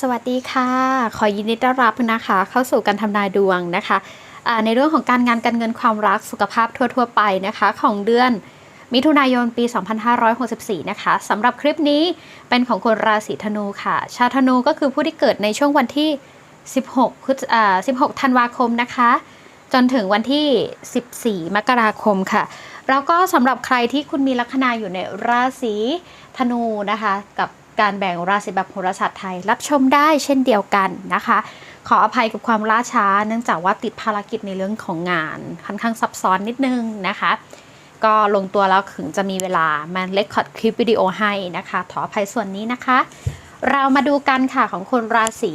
สวัสดีค่ะ ขอยินดีต้อนรับนะคะ เข้าสู่การทำนายดวงนะคะในเรื่องของการงานการเงินความรักสุขภาพทั่ว ๆ ไปนะคะ ของเดือนมิถุนายนปี 2564 นะคะสำหรับคลิปนี้เป็นของคนราศีธนูค่ะ ชาวธนูก็คือผู้ที่เกิดในช่วงวันที่ 16พฤศอ่า16 ธันวาคมนะคะ จนถึงวันที่ 14 มกราคมค่ะ แล้วก็สำหรับใครที่คุณมีลัคนาอยู่ในราศีธนูนะคะ กับ การแบ่งราศีแบบโหราศาสตร์ไทย รับชมได้เช่นเดียวกันนะคะ ขออภัยกับความล่าช้า เนื่องจากว่าติดภารกิจในเรื่องของงานค่อนข้างซับซ้อนนิดนึงนะคะ ก็ลงตัวแล้วถึงจะมีเวลามาเลคคอร์ดคลิปวิดีโอให้นะคะ ขออภัยส่วนนี้นะคะ เรามาดูกันค่ะของคนราศี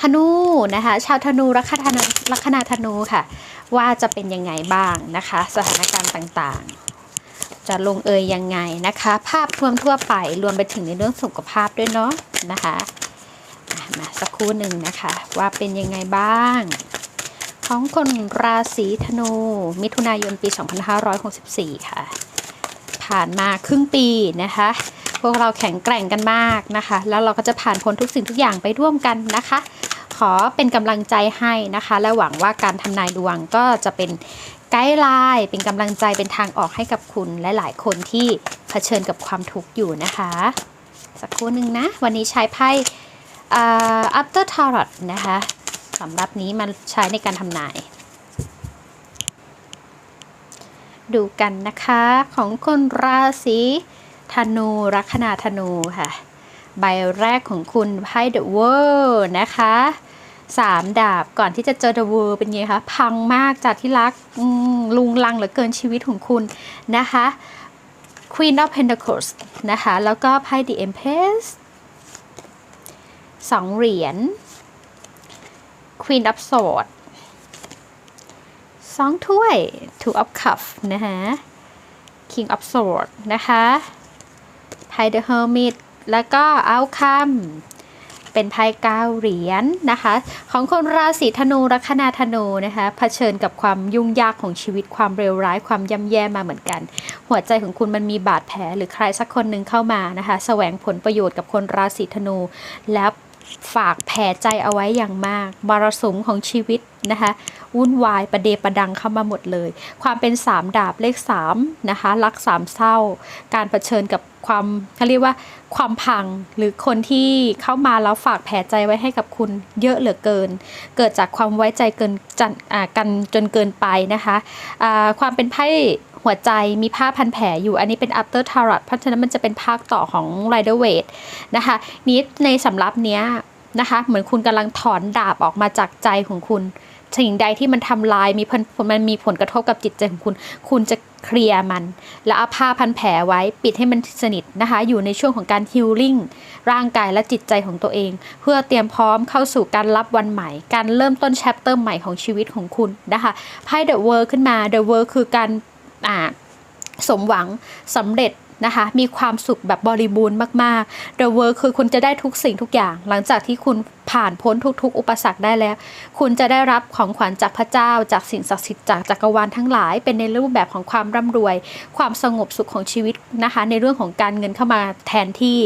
ธนูนะคะชาวธนูลัคนาลัคนาธนูค่ะ ว่าจะเป็นยังไงบ้างนะคะ สถานการณ์ต่างๆ จะลงเอยยังไงนะคะ ภาพรวมทั่วไปรวมไปถึงในเรื่องสุขภาพด้วยเนาะนะคะอะมาสักครู่หนึ่งนะคะ ว่าเป็นยังไงบ้าง ของคนราศีธนู มิถุนายนปี 2564 ค่ะ ผ่านมาครึ่งปีนะคะ พวกเราแข็งแกร่งกันมากนะคะ แล้วเราก็จะผ่านพ้นทุกสิ่งทุกอย่างไปร่วมกันนะคะขอเป็นกำลังใจให้นะคะ และหวังว่าการทำนายดวงก็จะเป็น ไกด์ไลน์เป็นกำลังใจเป็นทางออกให้กับคุณและหลายคนที่เผชิญกับความทุกข์อยู่นะคะ สักครู่หนึ่งนะ วันนี้ใช้ไพ่อ่า after tarot นะคะสำหรับนี้มันใช้ในการทำนาย ดูกันนะคะของคนราศีธนูลัคนาธนูค่ะ ใบแรกของคุณไพ่ The World นะคะ สามดาบก่อนที่จะเจอ The World เป็นไงคะ พังมากจากที่รักลุงลังเหลือเกินชีวิตของคุณนะคะ Queen of Pentacles นะคะ แล้วก็ไพ่ The Empress สองเหรียญ Queen of Swords สองถ้วย Two of Cups นะคะ King of Swords นะคะไพ่ The Hermit แล้วก็ Outcome เป็นไพ่เก้าเหรียญนะคะ ของคนราศีธนูลัคนาธนูนะคะเผชิญกับความยุ่งยากของชีวิตความเร็วร้ายความย่ำแย่มาเหมือนกัน หัวใจของคุณมันมีบาดแผลหรือใครสักคนหนึ่งเข้ามานะคะแสวงผลประโยชน์กับคนราศีธนูแล้ว ฝากแผลใจเอาไว้อย่างมากมรสุมของชีวิตนะคะวุ่นวายประเดประดังเข้ามาหมดเลย ความเป็นสามดาบเลขสามนะคะรักสามเศร้า การเผชิญกับความเขาเรียกว่าความพังหรือคนที่เข้ามาแล้วฝากแผลใจไว้ให้กับคุณเยอะเหลือเกิน เกิดจากความไว้ใจเกินจันอ่ากันจนเกินไปนะคะอ่าความเป็นไพ่ หัวใจมีผ้าพันแผลอยู่ อันนี้เป็น after tarot เพราะฉะนั้นมันจะเป็นภาคต่อของ rider w a i t นะคะนี้ในสำรับเนี้ยนะคะ เหมือนคุณกำลังถอนดาบออกมาจากใจของคุณสิ่งใดที่มันทำลายมีผลมันมีผลกระทบกับจิตใจของคุณ คุณจะเคลียร์มัน แล้วเอาผ้าพันแผลไว้ปิดให้มันสนิทนะคะ อยู่ในช่วงของการฮิลลิ่งร่างกายและจิตใจของตัวเอง เพื่อเตรียมพร้อมเข้าสู่การรับวันใหม่ การเริ่มต้นแชปเตอร์ใหม่ของชีวิตของคุณนะคะไพ่ The World ขึ้นมา The World คือการ อ่าสมหวังสำเร็จนะคะมีความสุขแบบบริบูรณ์มากๆ The World คือคุณจะได้ทุกสิ่งทุกอย่าง หลังจากที่คุณผ่านพ้นทุกๆ อุปสรรคได้แล้ว คุณจะได้รับของขวัญจากพระเจ้า จากสิ่งศักดิ์สิทธิ์จากจักรวาลทั้งหลาย เป็นในรูปแบบของความร่ำรวย ความสงบสุขของชีวิตนะคะ ในเรื่องของการเงินเข้ามาแทนที่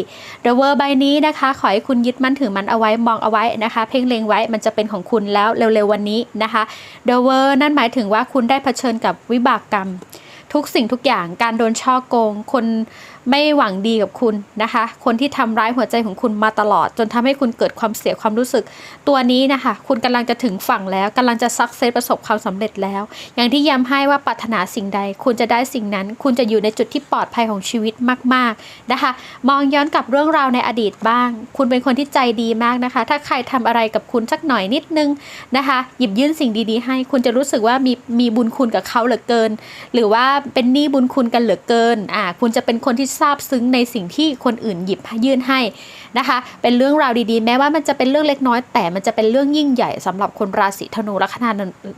The World ใบนี้นะคะ ขอให้คุณยึดมั่นถือมันเอาไว้มองเอาไว้นะคะ เพ่งเล็งไว้มันจะเป็นของคุณแล้วเร็วๆวันนี้นะคะ The World นั่นหมายถึงว่าคุณได้เผชิญกับวิบากกรรม ทุกสิ่งทุกอย่างการโดนช่อโกง คนไม่หวังดีกับคุณนะคะ คนที่ทำร้ายหัวใจของคุณมาตลอด จนทำให้คุณเกิดความเสียความรู้สึก ตัวนี้นะคะ คุณกำลังจะถึงฝั่งแล้วกำลังจะซักเซสประสบความสำเร็จแล้ว อย่างที่ย้ำให้ว่าปรารถนาสิ่งใด คุณจะได้สิ่งนั้น คุณจะอยู่ในจุดที่ปลอดภัยของชีวิตมาก ๆนะคะ มองย้อนกลับเรื่องราวในอดีตบ้าง คุณเป็นคนที่ใจดีมากนะคะ ถ้าใครทำอะไรกับคุณสักหน่อยนิดนึงนะคะ หยิบยื่นสิ่งดีๆ ให้คุณจะรู้สึกว่ามีมีบุญคุณกับเขาเหลือเกิน หรือว่าเป็นหนี้บุญคุณกันเหลือเกินอ่าคุณจะเป็นคนที่ซาบซึ้งในสิ่งที่คนอื่นหยิบยื่นให้นะคะ เป็นเรื่องราวดีๆ แม้ว่ามันจะเป็นเรื่องเล็กน้อย แต่มันจะเป็นเรื่องยิ่งใหญ่สำหรับคนราศีธนูลัคนา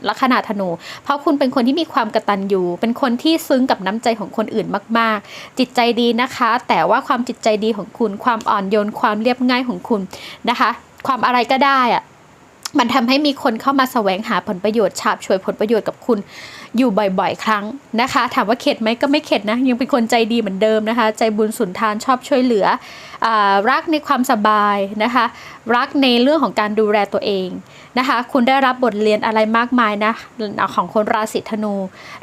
ลัคนาธนู เพราะคุณเป็นคนที่มีความกระตัญญูเป็นคนที่ซึ้งกับน้ำใจของคนอื่นมาก ๆ จิตใจดีนะคะ แต่ว่าความจิตใจดีของคุณ ความอ่อนโยน ความเรียบง่ายของคุณนะคะ ความอะไรก็ได้อะ มันทำให้มีคนเข้ามาแสวงหาผลประโยชน์ฉาบฉวยผลประโยชน์กับคุณอยู่บ่อยๆ ครั้งนะคะ ถามว่าเข็ดไหมก็ไม่เข็ดนะ ยังเป็นคนใจดีเหมือนเดิมนะคะ ใจบุญสุนทานชอบช่วยเหลืออรักในความสบายนะคะ รักในเรื่องของการดูแลตัวเองนะคะ คุณได้รับบทเรียนอะไรมากมายนะของคนราศีธนู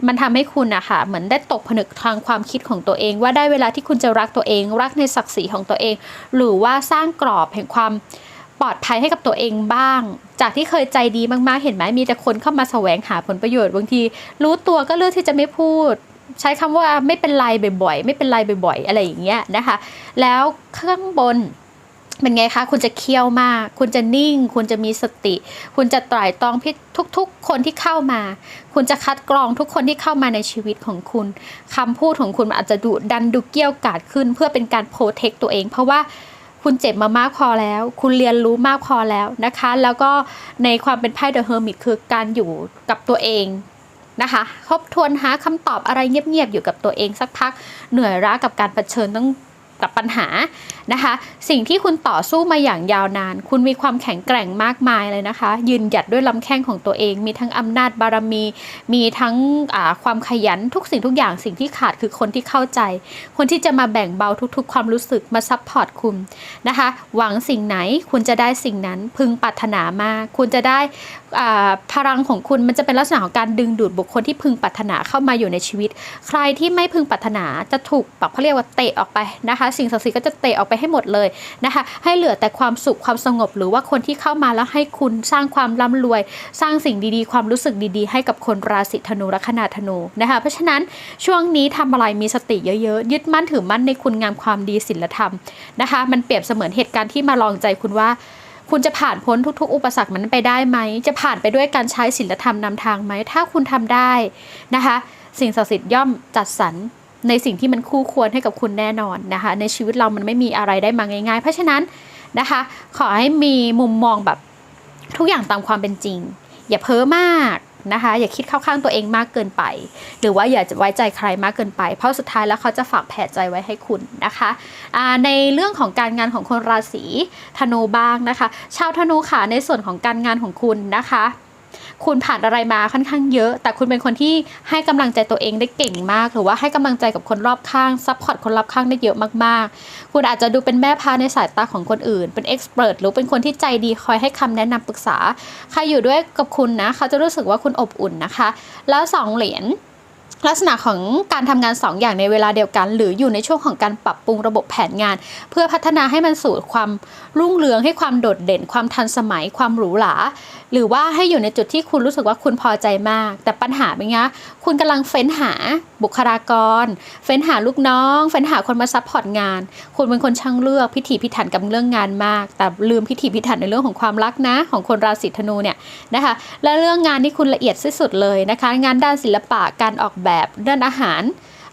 มันทำให้คุณนะคะเหมือนได้ตกผนึกทางความคิดของตัวเอง ว่าได้เวลาที่คุณจะรักตัวเอง รักในศักดิ์ศรีของตัวเอง หรือว่าสร้างกรอบแห่งความ ลอดภัยให้กับตัวเองบ้าง จากที่เคยใจดีมากๆ เห็นไหมมีแต่คนเข้ามาแสวงหาผลประโยชน์บางที รู้ตัวก็เลือกที่จะไม่พูด ใช้คำว่าไม่เป็นไรบ่อยๆ ไม่เป็นไรบ่อยๆ อะไรอย่างเงี้ยนะคะ แล้วข้างบนเป็นไงคะ คุณจะเคี่ยวมาก คุณจะนิ่ง คุณจะมีสติ คุณจะตร่ตรองพิทุก ๆ คนที่เข้ามา คุณจะคัดกรองทุกคนที่เข้ามาในชีวิตของคุณคำพูดของคุณอาจจะดุดันดูเกี้ยวกาดขึ้น เพื่อเป็นการโปรเทคตัวเอง เพราะว่า คุณเจ็บมามากพอแล้ว คุณเรียนรู้มากพอแล้วนะคะ แล้วก็ในความเป็นไพ่เดอะเฮอร์มิตคือการอยู่กับตัวเองนะคะทบทวนหาคำตอบอะไรเงียบๆอยู่กับตัวเองสักพักเหนื่อยล้ากับการเผชิญต้อง กับปัญหานะคะ สิ่งที่คุณต่อสู้มาอย่างยาวนาน คุณมีความแข็งแกร่งมากมายเลยนะคะ ยืนหยัดด้วยลำแข้งของตัวเอง มีทั้งอำนาจบารมี มีทั้งความขยันทุกสิ่งทุกอย่างสิ่งที่ขาดคือคนที่เข้าใจ คนที่จะมาแบ่งเบาทุกๆ ความรู้สึกมาซัพพอร์ตคุณนะคะ หวังสิ่งไหนคุณจะได้สิ่งนั้นพึงปรารถนามาคุณจะได้พลังของคุณมันจะเป็นลักษณะของการดึงดูดบุคคลที่พึงปรารถนาเข้ามาอยู่ในชีวิต ใครที่ไม่พึงปรารถนาจะถูกแบบเขาเรียกว่าเตะออกไปนะคะสิ่งศักดิ์สิทธิ์ก็จะเตะออกไปให้หมดเลยนะคะ ให้เหลือแต่ความสุขความสงบ หรือว่าคนที่เข้ามาแล้วให้คุณสร้างความร่ำรวย สร้างสิ่งดีๆ ความรู้สึกดีๆ ให้กับคนราศีธนูและคณาธนูนะคะเพราะฉะนั้นช่วงนี้ทำอะไรมีสติเยอะๆ ยึดมั่นถือมั่นในคุณงามความดีศีลธรรมนะคะ มันเปรียบเสมือนเหตุการณ์ที่มาลองใจคุณว่าคุณจะผ่านพ้นทุก ๆ อุปสรรคมันไปได้ไหม จะผ่านไปด้วยการใช้ศีลธรรมนำทางไหม ถ้าคุณทำได้นะคะ สิ่งศักดิ์สิทธิ์ย่อมจัดสรร ในสิ่งที่มันคู่ควรให้กับคุณแน่นอนนะคะ ในชีวิตเรามันไม่มีอะไรได้มาง่าย ๆ เพราะฉะนั้นนะคะ ขอให้มีมุมมองแบบทุกอย่างตามความเป็นจริง อย่าเพ้อมากนะคะ อย่าคิดเข้าข้างตัวเองมากเกินไป หรือว่าอย่าจะไว้ใจใครมากเกินไป เพราะสุดท้ายแล้วเขาจะฝากแผลใจไว้ให้คุณนะคะในเรื่องของการงานของคนราศีธนูบ้างนะคะ ชาวธนูค่ะในส่วนของการงานของคุณนะคะ คุณผ่านอะไรมาค่อนข้างเยอะ แต่คุณเป็นคนที่ให้กำลังใจตัวเองได้เก่งมาก หรือว่าให้กำลังใจกับคนรอบข้างซัพพอร์ตคนรอบข้างได้เยอะมากๆ คุณอาจจะดูเป็นแม่พาในสายตาของคนอื่น เป็นเอ็กซ์เพรสหรือเป็นคนที่ใจดีคอยให้คำแนะนำปรึกษา ใครอยู่ด้วยกับคุณนะเขาจะรู้สึกว่าคุณอบอุ่นนะคะ แล้วสองเหรียญลักษณะของการทำงาน 2ออย่างในเวลาเดียวกัน หรืออยู่ในช่วงของการปรับปรุงระบบแผนงาน เพื่อพัฒนาให้มันสู่ความรุ่งเรืองให้ความโดดเด่น ความทันสมัย ความหรูหรา หรือว่าให้อยู่ในจุดที่คุณรู้สึกว่าคุณพอใจมาก แต่ปัญหาเป็นไงคุณกำลังเฟ้นหาบุคลากร เฟ้นหาลูกน้อง เฟ้นหาคนมาซัพพอร์ตงาน คุณเป็นคนช่างเลือกพิถีพิถันกับเรื่องงานมาก แต่ลืมพิถีพิถันในเรื่องของความรักนะ ของคนราศีธนูเนี่ยนะคะ และเรื่องงานที่คุณละเอียดที่สุดเลยนะคะ งานด้านศิลปะการออกแบบด้านอาหาร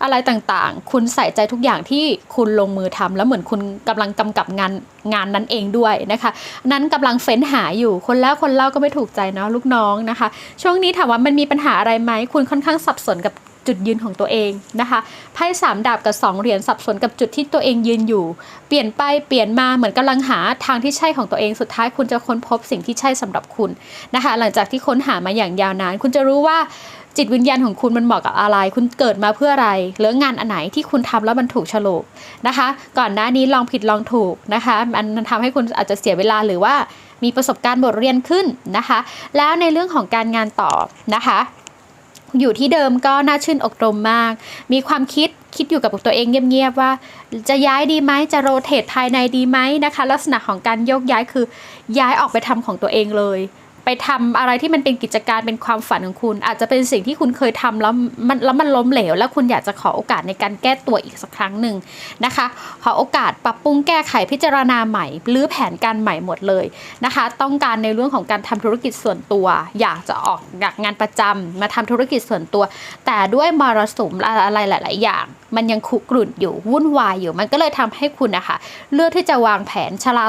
อะไรต่างๆ คุณใส่ใจทุกอย่างที่คุณลงมือทำแล้วเหมือนคุณกำลังกำกับงานงานนั้นเองด้วยนะคะ นั้นกำลังเฟ้นหาอยู่คนแล้วคนเล่าก็ไม่ถูกใจเนาะลูกน้องนะคะ ช่วงนี้ถามว่ามันมีปัญหาอะไรไหมคุณค่อนข้างสับสนกับจุดยืนของตัวเองนะคะไพ่สามดาบกับสองเหรียญสับสนกับจุดที่ตัวเองยืนอยู่ เปลี่ยนไปเปลี่ยนมาเหมือนกำลังหาทางที่ใช่ของตัวเองสุดท้ายคุณจะค้นพบสิ่งที่ใช่สำหรับคุณนะคะ หลังจากที่ค้นหามาอย่างยาวนาน คุณจะรู้ว่า จิตวิญญาณของคุณมันเหมาะกับอะไร คุณเกิดมาเพื่ออะไร หรืองานอันไหนที่คุณทำแล้วมันถูกฉลกนะคะ ก่อนหน้านี้ลองผิดลองถูกนะคะมันทำให้คุณอาจจะเสียเวลาหรือว่ามีประสบการณ์บทเรียนขึ้นนะคะ แล้วในเรื่องของการงานต่อนะคะอยู่ที่เดิมก็น่าชื่นอกตรมมาก มีความคิดคิดอยู่กับตัวเองเงียบๆว่า จะย้ายดีไหมจะโรเตทภายในดีไหมนะคะ ลักษณะของการโยกย้ายคือย้ายออกไปทำของตัวเองเลย ไปทำอะไรที่มันเป็นกิจการเป็นความฝันของคุณ อาจจะเป็นสิ่งที่คุณเคยทำแล้วมันแล้วมันล้มเหลว แล้วคุณอยากจะขอโอกาสในการแก้ตัวอีกสักครั้งหนึ่งนะคะ ขอโอกาสปรับปรุงแก้ไขพิจารณาใหม่หรือแผนการใหม่หมดเลยนะคะ ต้องการในเรื่องของการทำธุรกิจส่วนตัว อยากจะออกจากงานประจำมาทำธุรกิจส่วนตัว แต่ด้วยมรสุมอะไรหลาย ๆ อย่าง มันยังคุกรุ่นอยู่วุ่นวายอยู่ มันก็เลยทำให้คุณนะคะเลือกที่จะวางแผนชะลอ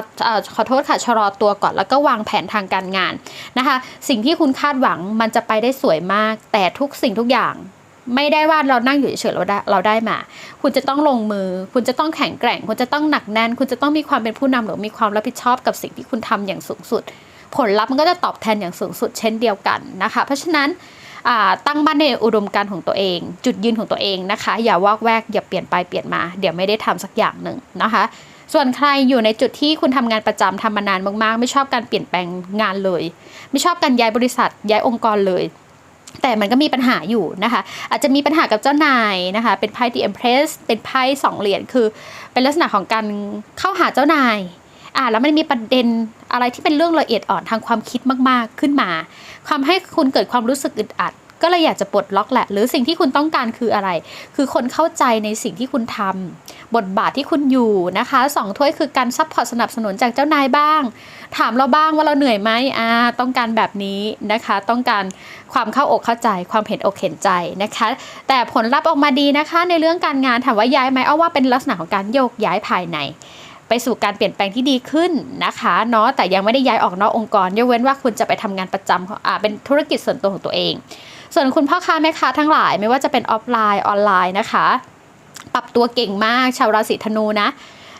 ขอโทษค่ะชะลอตัวก่อนแล้วก็วางแผนทางการงานนะคะ สิ่งที่คุณคาดหวังมันจะไปได้สวยมาก แต่ทุกสิ่งทุกอย่างไม่ได้ว่าเรานั่งอยู่เฉยๆเราได้เราได้มา คุณจะต้องลงมือ คุณจะต้องแข็งแกร่ง คุณจะต้องหนักแน่น คุณจะต้องมีความเป็นผู้นำหรือมีความรับผิดชอบกับสิ่งที่คุณทำอย่างสูงสุด ผลลัพธ์มันก็จะตอบแทนอย่างสูงสุดเช่นเดียวกันนะคะ เพราะฉะนั้น ตั้งมั่นในอุดมการณ์ของตัวเอง จุดยืนของตัวเองนะคะ อย่าวอกแวกอย่าเปลี่ยนไปเปลี่ยนมา เดี๋ยวไม่ได้ทำสักอย่างหนึ่งนะคะ ส่วนใครอยู่ในจุดที่คุณทำงานประจำทำมานานมากๆ ไม่ชอบการเปลี่ยนแปลงงานเลย ไม่ชอบการย้ายบริษัท ย้ายองค์กรเลยแต่มันก็มีปัญหาอยู่นะคะ อาจจะมีปัญหากับเจ้านายนะคะ เป็นไพ่ The Empress เป็นไพ่สองเหรียญคือ เป็นลักษณะของการเข้าหาเจ้านาย อ่าแล้วมันมีประเด็นอะไรที่เป็นเรื่องละเอียดอ่อนทางความคิดมากๆขึ้นมาทำให้คุณเกิดความรู้สึกอึดอัด ก็เลยอยากจะปลดล็อกแหละ หรือสิ่งที่คุณต้องการคืออะไร คือคนเข้าใจในสิ่งที่คุณทำบทบาทที่คุณอยู่นะคะสองถ้วยคือการซัพพอร์ตสนับสนุนจากเจ้านายบ้าง ถามเราบ้างว่าเราเหนื่อยไหมอ่าต้องการแบบนี้นะคะ ต้องการความเข้าอกเข้าใจ ความเห็นอกเห็นใจนะคะ แต่ผลลัพธ์ออกมาดีนะคะ ในเรื่องการงานถามว่าย้ายไหมเอาว่าเป็นลักษณะของการโยกย้ายภายใน ไปสู่การเปลี่ยนแปลงที่ดีขึ้นนะคะเนาะแต่ยังไม่ได้ย้ายออกนอกองค์กรยกเว้นว่าคุณจะไปทำงานประจำอ่าเป็นธุรกิจส่วนตัวของตัวเอง ส่วนคุณพ่อค้าแม่ค้าทั้งหลายไม่ว่าจะเป็นออฟไลน์ออนไลน์นะคะ ปรับตัวเก่งมากชาวราศีธนูนะ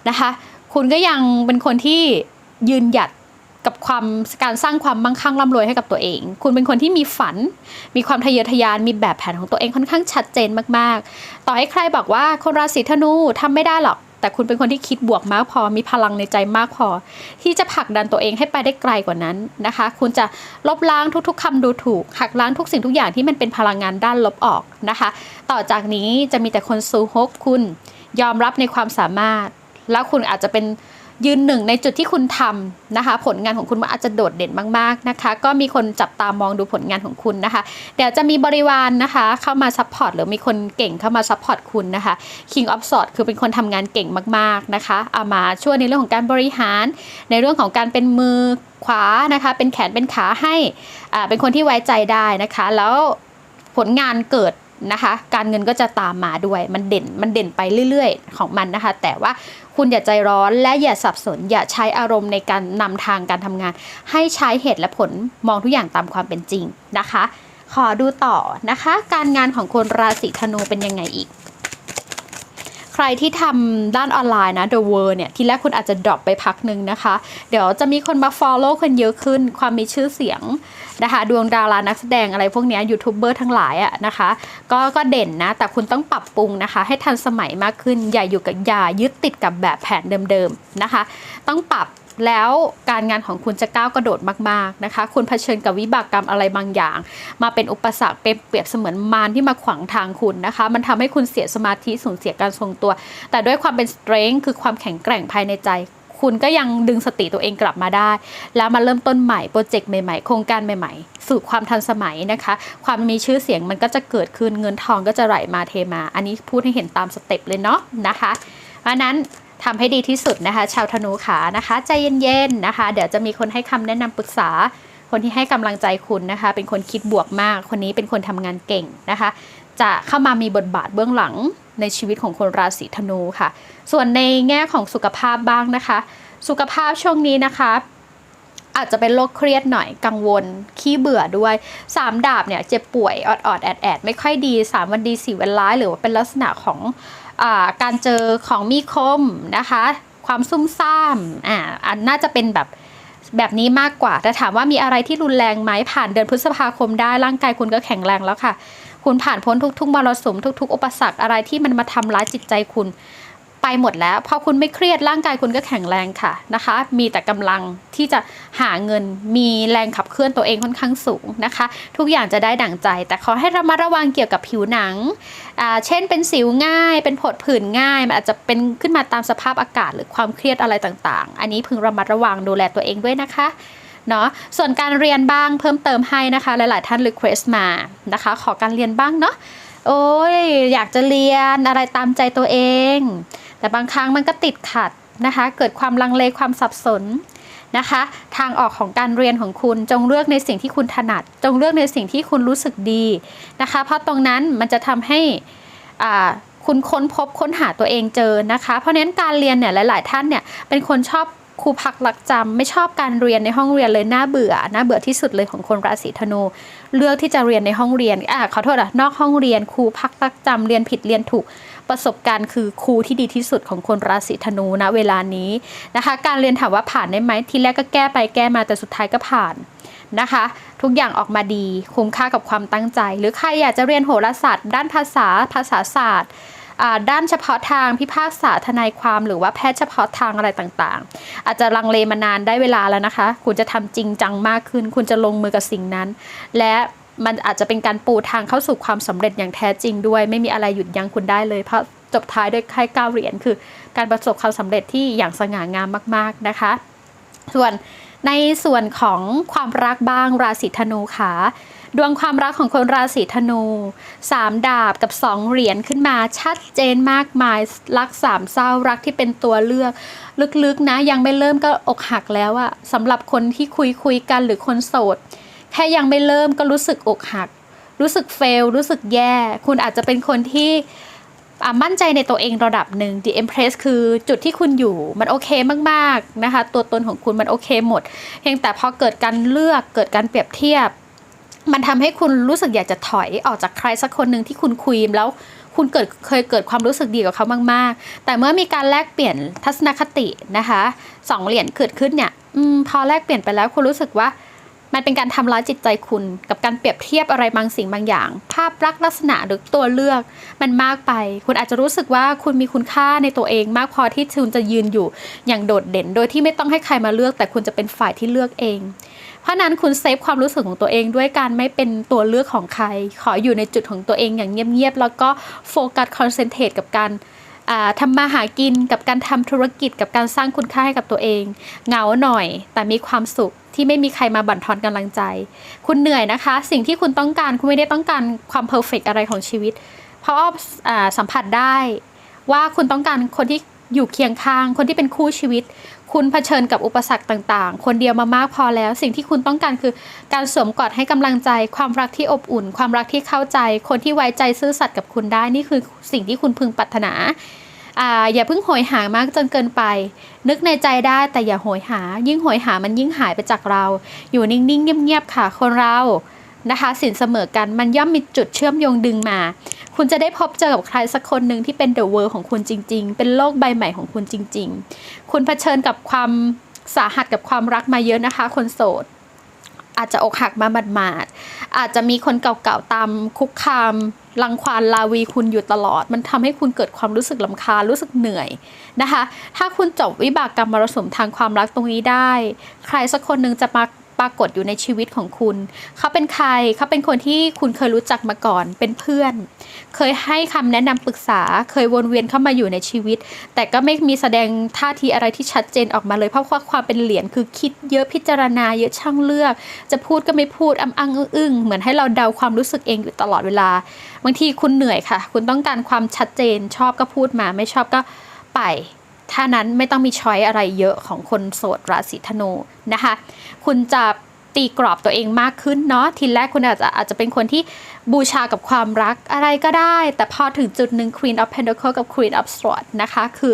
นะคะ คุณก็ยังเป็นคนที่ยืนหยัดกับความการสร้างความมั่งคั่งร่ำรวยให้กับตัวเอง คุณเป็นคนที่มีฝัน มีความทะเยอทะยาน มีแบบแผนของตัวเองค่อนข้างชัดเจนมาก ๆ ต่อให้ใครบอกว่าคนราศีธนูทำไม่ได้หรอก แต่คุณเป็นคนที่คิดบวกมากพอมีพลังในใจมากพอ ที่จะผลักดันตัวเองให้ไปได้ไกลกว่านั้นนะคะ คุณจะลบล้างทุกๆคำดูถูกหักล้างทุกสิ่งทุกอย่างที่มันเป็นพลังงานด้านลบออกนะคะ ต่อจากนี้จะมีแต่คนซูฮกคุณยอมรับในความสามารถ แล้วคุณอาจจะเป็น ยืนหนึ่งในจุดที่คุณทำนะคะ ผลงานของคุณมันอาจจะโดดเด่นมากๆนะคะ ก็มีคนจับตามองดูผลงานของคุณนะคะ เดี๋ยวจะมีบริวารนนะคะ เข้ามาซัพพอร์ตหรือมีคนเก่งเข้ามาซัพพอร์ตคุณนะคะ King of s w o r d คือเป็นคนทำงานเก่งมากๆนะคะเอามาช่วยในเรื่องของการบริหาร ในเรื่องของการเป็นมือขวานะคะ เป็นแขนเป็นขาให้อ่าเป็นคนที่ไว้ใจได้นะคะ แล้วผลงานเกิด นะคะ การเงินก็จะตามมาด้วย มันเด่น มันเด่นไปเรื่อย ๆ ของมันนะคะ แต่ว่าคุณอย่าใจร้อนและอย่าสับสน อย่าใช้อารมณ์ในการนำทางการทำงาน ให้ใช้เหตุและผลมองทุกอย่างตามความเป็นจริงนะคะ ขอดูต่อนะคะ การงานของคนราศีธนูเป็นยังไงอีกใครที่ทำด้านออนไลน์นะ The World เนี่ย ทีแรกคุณอาจจะดรอปไปพักหนึ่งนะคะ เดี๋ยวจะมีคนมา follow คนเยอะขึ้น ความมีชื่อเสียง นะคะดวงดารานักแสดงอะไรพวกนี้ยูทูบเบอร์ทั้งหลายอะนะคะก็ก็เด่นนะแต่คุณต้องปรับปรุงนะคะ ให้ทันสมัยมากขึ้นอย่าอยู่กับอย่ายึดติดกับแบบแผนเดิมๆนะคะ ต้องปรับแล้วการงานของคุณจะก้าวกระโดดมากๆนะคะ คุณเผชิญกับวิบากกรรมอะไรบางอย่าง มาเป็นอุปสรรคเป็นเปรียบเสมือนมารที่มาขวางทางคุณนะคะ มันทำให้คุณเสียสมาธิสูญเสียการทรงตัว แต่ด้วยความเป็น strength คือความแข็งแกร่งภายในใจ คุณก็ยังดึงสติตัวเองกลับมาได้ แล้วมาเริ่มต้นใหม่โปรเจกต์ใหม่ๆ โครงการใหม่ๆ สู่ความทันสมัยนะคะ ความมีชื่อเสียงมันก็จะเกิดขึ้นเงินทองก็จะไหลมาเทมา อันนี้พูดให้เห็นตามสเต็ปเลยเนาะนะคะเพราะนั้นทำให้ดีที่สุดนะคะ ชาวธนูขานะคะ ใจเย็นๆนะคะ เดี๋ยวจะมีคนให้คำแนะนำปรึกษา คนที่ให้กำลังใจคุณนะคะ เป็นคนคิดบวกมาก คนนี้เป็นคนทำงานเก่งนะคะ จะเข้ามามีบทบาทเบื้องหลัง ในชีวิตของคนราศีธนูค่ะ ส่วนในแง่ของสุขภาพบ้างนะคะ สุขภาพช่วงนี้นะคะอาจจะเป็นโรคเครียดหน่อยกังวล ขี้เบื่อด้วย 3 ดาบเนี่ยเจ็บป่วยออดออดๆแอดแอดๆไม่ค่อยดี 3 วันดี 4 วันร้าย หรือว่าเป็นลักษณะของอการเจอของมีคมนะคะ ความซุ่มซ่ามอ่าอันน่าจะเป็นแบบแบบนี้มากกว่าแต่ถามว่ามีอะไรที่รุนแรงไหมผ่านเดือนพฤษภาคมได้ร่างกายคุณก็แข็งแรงแล้วค่ะ คุณผ่านพ้นทุกๆมรสุมทุก ๆ อุปสรรคอะไรที่มันมาทำร้ายจิตใจคุณ ไปหมดแล้วพอคุณไม่เครียดร่างกายคุณก็แข็งแรงค่ะนะคะ มีแต่กำลังที่จะหาเงินมีแรงขับเคลื่อนตัวเองค่อนข้างสูงนะคะ ทุกอย่างจะได้ดั่งใจ แต่ขอให้ระมัดระวังเกี่ยวกับผิวหนังอ่าเช่นเป็นสิวง่าย เป็นผดผื่นง่ายมันอาจจะเป็นขึ้นมาตามสภาพอากาศหรือความเครียดอะไรต่างๆ อันนี้พึงระมัดระวังดูแลตัวเองด้วยนะคะ เนาะส่วนการเรียนบ้างเพิ่มเติมให้นะคะ หลาย ๆ ท่านรีเควสต์มานะคะ ขอการเรียนบ้างเนาะโอ้ยอยากจะเรียนอะไรตามใจตัวเอง แต่บางครั้งมันก็ติดขัดนะคะ เกิดความลังเลความสับสนนะคะ ทางออกของการเรียนของคุณจงเลือกในสิ่งที่คุณถนัด จงเลือกในสิ่งที่คุณรู้สึกดีนะคะ เพราะตรงนั้นมันจะทำให้อ่าคุณค้นพบค้นหาตัวเองเจอนะคะ เพราะฉะนั้นการเรียนเนี่ยหลาย ๆ ท่านเนี่ยเป็นคนชอบ ครูพักรักจำไม่ชอบการเรียนในห้องเรียนเลยน่าเบื่อน่าเบื่อที่สุดเลยของคนราศีธนู เลือกที่จะเรียนในห้องเรียนอะขอโทษอะนอกห้องเรียนครูพักรักจำเรียนผิดเรียนถูกประสบการณ์คือครูที่ดีที่สุดของคนราศีธนูนะเวลานี้นะคะ การเรียนถามว่าผ่านได้ไหมทีแรกก็แก้ไปแก้มาแต่สุดท้ายก็ผ่านนะคะ ทุกอย่างออกมาดีคุ้มค่ากับความตั้งใจ หรือใครอยากจะเรียนโหราศาสตร์ ด้านภาษาภาษาศาสตร์ ด้านเฉพาะทางพิพากษาทนายความหรือว่าแพทย์เฉพาะทางอะไรต่างๆ อาจจะลังเลมานานได้เวลาแล้วนะคะ คุณจะทำจริงจังมากขึ้น คุณจะลงมือกับสิ่งนั้น และมันอาจจะเป็นการปูทางเข้าสู่ความสำเร็จอย่างแท้จริงด้วย ไม่มีอะไรหยุดยั้งคุณได้เลยเพราะจบท้ายด้วยไข่เก้าเหรียญคือ การประสบความสำเร็จที่อย่างสง่างามมาก ๆนะคะ ส่วนในส่วนของความรักบ้างราศีธนูค่ะ ดวงความรักของคนราศีธนูสามดาบกับสองเหรียญขึ้นมาชัดเจนมากมายรักสามเศร้ารักที่เป็นตัวเลือก ลึกๆนะยังไม่เริ่มก็อกหักแล้วอะสำหรับคนที่คุยคุยกันหรือคนโสด แค่ยังไม่เริ่มก็รู้สึกอกหัก รู้สึกเฟลรู้สึกแย่ คุณอาจจะเป็นคนที่มั่นใจในตัวเองระดับหนึ่ง The Empress คือจุดที่คุณอยู่มันโอเคมาก ๆ นะคะ ตัวตนของคุณมันโอเคหมด เพียงแต่พอเกิดการเลือกเกิดการเปรียบเทียบ มันทำให้คุณรู้สึกอยากจะถอยออกจากใครสักคนหนึ่งที่คุณคุยแล้วคุณเกิดเคยเกิดความรู้สึกดีกับเขามาก ๆ แต่เมื่อมีการแลกเปลี่ยนทัศนคตินะคะสองเหรียญเกิดขึ้นเนี่ยอพอแลกเปลี่ยนไปแล้วคุณรู้สึกว่า มันเป็นการทำร้ายจิตใจคุณ กับการเปรียบเทียบอะไรบางสิ่งบางอย่าง ภาพลักษณ์ลักษณะหรือตัวเลือก มันมากไป คุณอาจจะรู้สึกว่าคุณมีคุณค่าในตัวเองมากพอที่คุณจะยืนอยู่อย่างโดดเด่น โดยที่ไม่ต้องให้ใครมาเลือก แต่คุณจะเป็นฝ่ายที่เลือกเอง เพราะนั้นคุณเซฟความรู้สึกของตัวเองด้วยการไม่เป็นตัวเลือกของใคร ขออยู่ในจุดของตัวเองอย่างเงียบๆ แล้วก็โฟกัสคอนเซนเทรตกับการทำมาหากินกับการทำธุรกิจกับการสร้างคุณค่าให้กับตัวเอง เหงาหน่อย แต่มีความสุขที่ไม่มีใครมาบั่นทอนกำลังใจ คุณเหนื่อยนะคะ สิ่งที่คุณต้องการคุณไม่ได้ต้องการความเพอร์เฟกอะไรของชีวิต เพราะอ่าสัมผัสได้ว่าคุณต้องการคนที่อยู่เคียงข้าง คนที่เป็นคู่ชีวิต คุณเผชิญกับอุปสรรคต่างๆ คนเดียวมามากพอแล้ว สิ่งที่คุณต้องการคือการสวมกอดให้กำลังใจ ความรักที่อบอุ่น ความรักที่เข้าใจ คนที่ไว้ใจซื่อสัตย์กับคุณได้นี่คือสิ่งที่คุณพึงปรารถนาอ่าอย่าเพิ่งโหยหามากจนเกินไป นึกในใจได้แต่อย่าโหยหา ยิ่งโหยหามันยิ่งหายไปจากเรา อยู่นิ่งๆเงียบๆค่ะ คนเรา นะคะสินเสมอกันมันย่อมมีจุดเชื่อมโยงดึงมา คุณจะได้พบเจอกับใครสักคนหนึ่งที่เป็นเดอะเวิร์ของคุณจริง ๆ เป็นโลกใบใหม่ของคุณจริง ๆ คุณเผชิญกับความสาหัสกับความรักมาเยอะนะคะ คนโสด อาจจะอกหักมาหมาดๆอาจจะมีคนเก่าๆตามคุกคามรังควานลาวีคุณอยู่ตลอด มันทำให้คุณเกิดความรู้สึกลำคารู้สึกเหนื่อยนะคะ ถ้าคุณจบวิบากกรรมมรสุมทางความรักตรงนี้ได้ ใครสักคนหนึ่งจะมา ปรากฏอยู่ในชีวิตของคุณ เขาเป็นใครเขาเป็นคนที่คุณเคยรู้จักมาก่อน เป็นเพื่อน เคยให้คำแนะนำปรึกษา เคยวนเวียนเข้ามาอยู่ในชีวิต แต่ก็ไม่มีแสดงท่าทีอะไรที่ชัดเจนออกมาเลย เพราะว่าความเป็นเหรียญคือคิดเยอะพิจารณาเยอะช่างเลือก จะพูดก็ไม่พูดอ้ำอังอึ้งเหมือนให้เราเดาความรู้สึกเองอยู่ตลอดเวลา บางทีคุณเหนื่อยค่ะ คุณต้องการความชัดเจน ชอบก็พูดมา ไม่ชอบก็ไป ถ้านั้นไม่ต้องมีช้อยอะไรเยอะของคนโสดราศีธนูนะคะ คุณจะตีกรอบตัวเองมากขึ้นเนาะทีแรกคุณอาจจะอาจจะเป็นคนที่บูชากับความรักอะไรก็ได้ แต่พอถึงจุดหนึ่ง Queen of Pentacles กับ Queen of Swords นะคะ คือ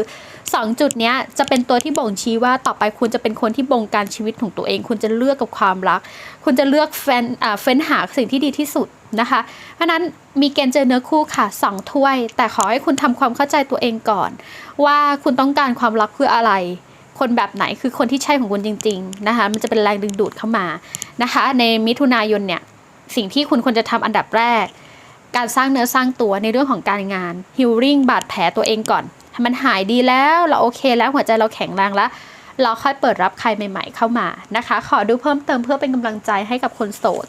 2 จุดเนี้ยจะเป็นตัวที่บ่งชี้ว่าต่อไปคุณจะเป็นคนที่บงการชีวิตของตัวเอง คุณจะเลือกกับความรัก คุณจะเลือกเฟ้นเฟ้นหาสิ่งที่ดีที่สุดนะคะ เพราะนั้นมีเกณฑ์เจอเนื้อคู่ค่ะสองถ้วย แต่ขอให้คุณทำความเข้าใจตัวเองก่อน ว่าคุณต้องการความรักเพื่ออะไร คนแบบไหนคือคนที่ใช่ของคุณจริง ๆนะคะ มันจะเป็นแรงดึงดูดเข้ามานะคะ ในมิถุนายนเนี่ยสิ่งที่คุณควรจะทำอันดับแรก การสร้างเนื้อสร้างตัวในเรื่องของการงานฮิลลิ่งบาดแผลตัวเองก่อน มันหายดีแล้วเราโอเคแล้วหัวใจเราแข็งแรงแล้วเราค่อยเปิดรับใครใหม่ ๆ เข้ามานะคะ ขอดูเพิ่มเติมเพื่อเป็นกำลังใจให้กับคนโสด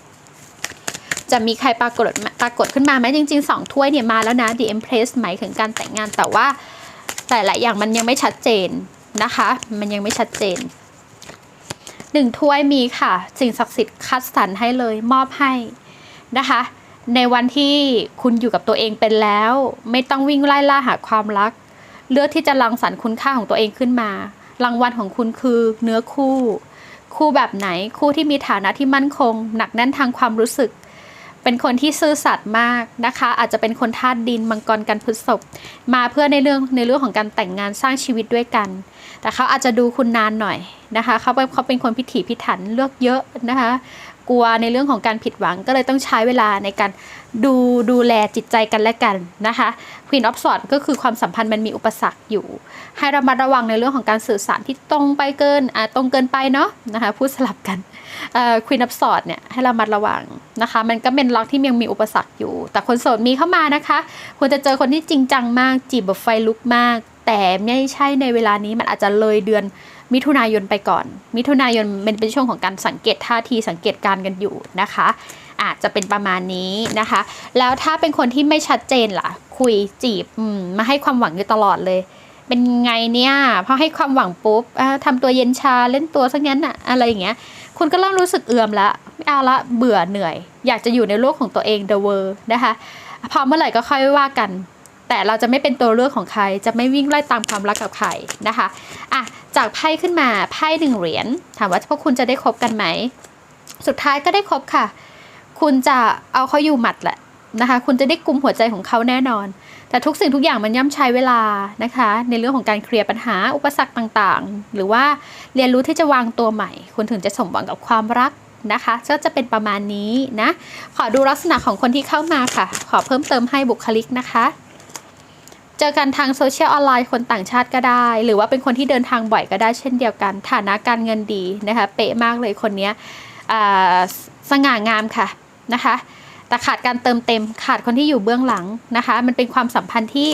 จะมีใครปรากฏปรากฏขึ้นมาไหมจริงๆสองถ้วยเนี่ยมาแล้วนะ The Empress หมายถึงการแต่งงานแต่ว่าแต่ละอย่างมันยังไม่ชัดเจนนะคะ มันยังไม่ชัดเจนหนึ่งถ้วยมีค่ะ สิ่งศักดิ์สิทธิ์คัดสรรให้เลยมอบให้นะคะ ในวันที่คุณอยู่กับตัวเองเป็นแล้ว ไม่ต้องวิ่งไล่ล่าหาความรัก เลือกที่จะรังสรรค์คุณค่าของตัวเองขึ้นมา รางวัลของคุณคือเนื้อคู่ คู่แบบไหนคู่ที่มีฐานะที่มั่นคง หนักแน่นทางความรู้สึก เป็นคนที่ซื่อสัตย์มากนะคะ อาจจะเป็นคนธาตุดินมังกรกันพฤษภมาเพื่อในเรื่องในเรื่องของการแต่งงานสร้างชีวิตด้วยกัน แต่เขาอาจจะดูคุณนานหน่อยนะคะเขาเป็นเขาเป็นคนพิถีพิถันเลือกเยอะนะคะ กลัวในเรื่องของการผิดหวังก็เลยต้องใช้เวลาในการดูดูแลจิตใจกันและกันนะคะ Queen of Swords ก็คือความสัมพันธ์มันมีอุปสรรคอยู่ ให้ระมัดระวังในเรื่องของการสื่อสารที่ตรงไปเกินอ่าตรงเกินไปเนาะนะคะพูดสลับกันเอ่อ Queen of Swords เนี่ยให้ระมัดระวังนะคะ มันก็เป็นล็อกที่ยังมีอุปสรรคอยู่ แต่คนโสดมีเข้ามานะคะควรจะเจอคนที่จริงจังมากจีบแบบไฟลุกมาก แต่ไม่ใช่ในเวลานี้มันอาจจะเลยเดือน มิถุนายนไปก่อน มิถุนายนเป็นเป็นช่วงของการสังเกตท่าทีสังเกตการกันอยู่นะคะ อาจจะเป็นประมาณนี้นะคะ แล้วถ้าเป็นคนที่ไม่ชัดเจนล่ะ คุยจีบอืมมาให้ความหวังอยู่ตลอดเลย เป็นไงเนี่ยพอให้ความหวังปุ๊บทำตัวเย็นชาเล่นตัวสักงั้นอะอะไรอย่างเงี้ยคุณก็เริ่มรู้สึกเอื่อมละไม่เอาละเบื่อเหนื่อย อยากจะอยู่ในโลกของตัวเอง the world นะคะพอเมื่อไหร่ก็ค่อยว่ากัน แต่เราจะไม่เป็นตัวเลือกของใคร จะไม่วิ่งไล่ตามความรักกับใครนะคะอะจากไพ่ขึ้นมาไพ่หนึ่งเหรียญถามว่าพวกคุณจะได้คบกันไหม สุดท้ายก็ได้คบค่ะ คุณจะเอาเขาอยู่หมัดแหละนะคะ คุณจะได้กุมหัวใจของเขาแน่นอน แต่ทุกสิ่งทุกอย่างมันย่อมใช้เวลานะคะ ในเรื่องของการเคลียร์ปัญหาอุปสรรคต่างๆ หรือว่าเรียนรู้ที่จะวางตัวใหม่ คุณถึงจะสมหวังกับความรักนะคะก็จะเป็นประมาณนี้นะ ขอดูลักษณะของคนที่เข้ามาค่ะ ขอเพิ่มเติมให้บุคลิกนะคะ เจอกันทางโซเชียลออนไลน์คนต่างชาติก็ได้ หรือว่าเป็นคนที่เดินทางบ่อยก็ได้เช่นเดียวกัน ฐานะการเงินดีนะคะ เป๊ะมากเลยคนนี้สง่างามค่ะนะคะแต่ขาดการเติมเต็มขาดคนที่อยู่เบื้องหลังนะคะ มันเป็นความสัมพันธ์ที่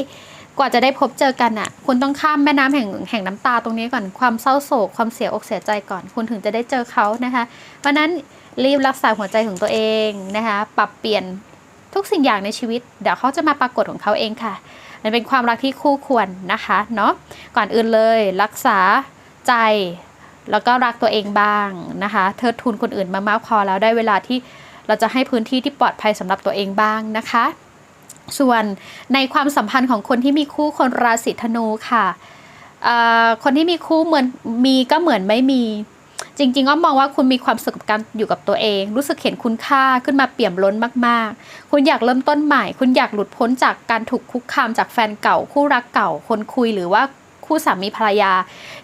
กว่าจะได้พบเจอกันอะ คุณต้องข้ามแม่น้ำแห่งแห่งน้ำตาตรงนี้ก่อนความเศร้าโศก ความเสียอกเสียใจก่อน คุณถึงจะได้เจอเขานะคะ เพราะนั้นรีบรักษาหัวใจของตัวเองนะคะ ปรับเปลี่ยนทุกสิ่งอย่างในชีวิต เดี๋ยวเขาจะมาปรากฏของเขาเองค่ะ มันเป็นความรักที่คู่ควรนะคะเนาะก่อนอื่นเลยรักษาใจแล้วก็รักตัวเองบ้างนะคะเทิดทูนคนอื่นมามากพอแล้วได้เวลาที่เราจะให้พื้นที่ที่ปลอดภัยสำหรับตัวเองบ้างนะคะ ส่วนในความสัมพันธ์ของคนที่มีคู่คนราศีธนูค่ะคนที่มีคู่เหมือนมีก็เหมือนไม่มี จริงๆก็มองว่าคุณมีความสุขกับการอยู่กับตัวเอง รู้สึกเห็นคุณค่าขึ้นมาเปี่ยมล้นมากๆ คุณอยากเริ่มต้นใหม่ คุณอยากหลุดพ้นจากการถูกคุกคามจากแฟนเก่า คู่รักเก่า คนคุยหรือว่าคู่สามีภรรยา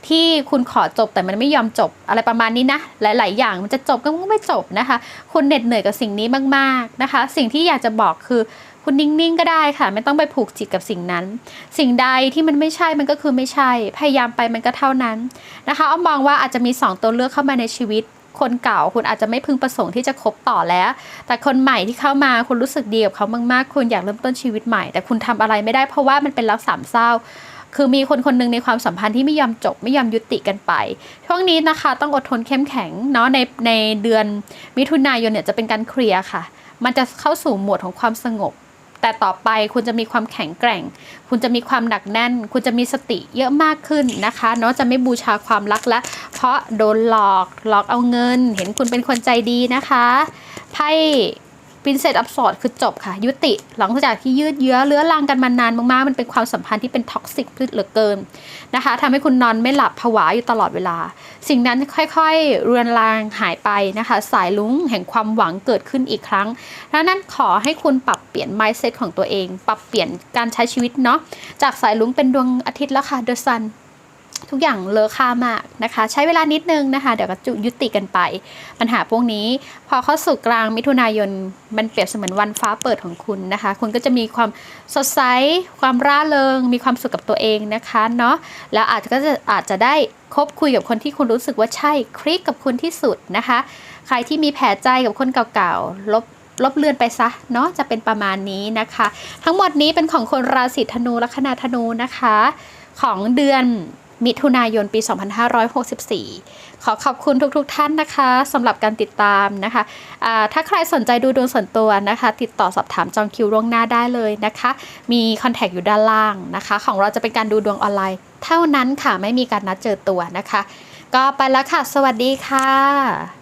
ที่คุณขอจบแต่มันไม่ยอมจบอะไรประมาณนี้นะ หลาย ๆ อย่างมันจะจบก็ไม่จบนะคะ คุณเหน็ดเหนื่อยกับสิ่งนี้มากๆนะคะ สิ่งที่อยากจะบอกคือ คุณนิ่ง ๆ ก็ได้ค่ะ ไม่ต้องไปผูกจิตกับสิ่งนั้น สิ่งใดที่มันไม่ใช่มันก็คือไม่ใช่ พยายามไปมันก็เท่านั้นนะคะอ้อมมองว่าอาจจะมี 2 ตัวเลือกเข้ามาในชีวิต คนเก่าคุณอาจจะไม่พึงประสงค์ที่จะคบต่อแล้ว แต่คนใหม่ที่เข้ามาคุณรู้สึกดีกับเขามากๆคุณอยากเริ่มต้นชีวิตใหม่ แต่คุณทำอะไรไม่ได้เพราะว่ามันเป็นรักสามเศร้าคือมีคนคนหนึ่งในความสัมพันธ์ที่ไม่ยอมจบไม่ยอมยุติกันไป ช่วงนี้นะคะต้องอดทนเข้มแข็งเนาะในในเดือนมิถุนายนเนี่ยจะเป็นการเคลียร์ค่ะ มันจะเข้าสู่โหมดของความสงบ แต่ต่อไปคุณจะมีความแข็งแกร่ง คุณจะมีความหนักแน่น คุณจะมีสติเยอะมากขึ้นนะคะเนาะจะไม่บูชาความรักแล้วเพราะโดนหลอกหลอกเอาเงิน เห็นคุณเป็นคนใจดีนะคะไพ่ ปินเซตอัพสอดคือจบค่ะ ยุติ หลังจากที่ยืดเยื้อเลื้อรังกันมานานมากๆ มันเป็นความสัมพันธ์ที่เป็นท็อกซิกเหลือเกินนะคะทำให้คุณนอนไม่หลับผวาอยู่ตลอดเวลา สิ่งนั้นค่อยๆ เรือนรางหายไปนะคะ สายลุ้งแห่งความหวังเกิดขึ้นอีกครั้งดังนั้นขอให้คุณปรับเปลี่ยน mindset ของตัวเอง ปรับเปลี่ยนการใช้ชีวิตเนาะจากสายลุ้งเป็นดวงอาทิตย์แล้วค่ะ the sun ทุกอย่างเลอค่ามากนะคะ ใช้เวลานิดนึงนะคะ เดี๋ยวก็จุยุติกันไป ปัญหาพวกนี้ พอเข้าสู่กลางมิถุนายนมันเปรียบเสมือนวันฟ้าเปิดของคุณนะคะ คุณก็จะมีความสดใส ความร่าเริง มีความสุขกับตัวเองนะคะเนาะแล้วอาจจะก็จะอาจจะได้คบคุยกับคนที่คุณรู้สึกว่าใช่คลิกกับคุณที่สุดนะคะ ใครที่มีแผลใจกับคนเก่าๆลบลบเลือนไปซะเนาะจะเป็นประมาณนี้นะคะ ทั้งหมดนี้เป็นของคนราศีธนูลัคนาธนูนะคะ ของเดือน มิถุนายนปี 2564 ขอขอบคุณทุกๆทท่านนะคะสำหรับการติดตามนะคะะถ้าใครสนใจดูดวงส่วนตัวนะคะ ติดต่อสอบถามจองคิวล่วงหน้าได้เลยนะคะ มีคอนแทคอยู่ด้านล่างนะคะ ของเราจะเป็นการดูดวงออนไลน์ เท่านั้นค่ะไม่มีการนัดเจอตัวนะคะ ก็ไปแล้วค่ะ สวัสดีค่ะ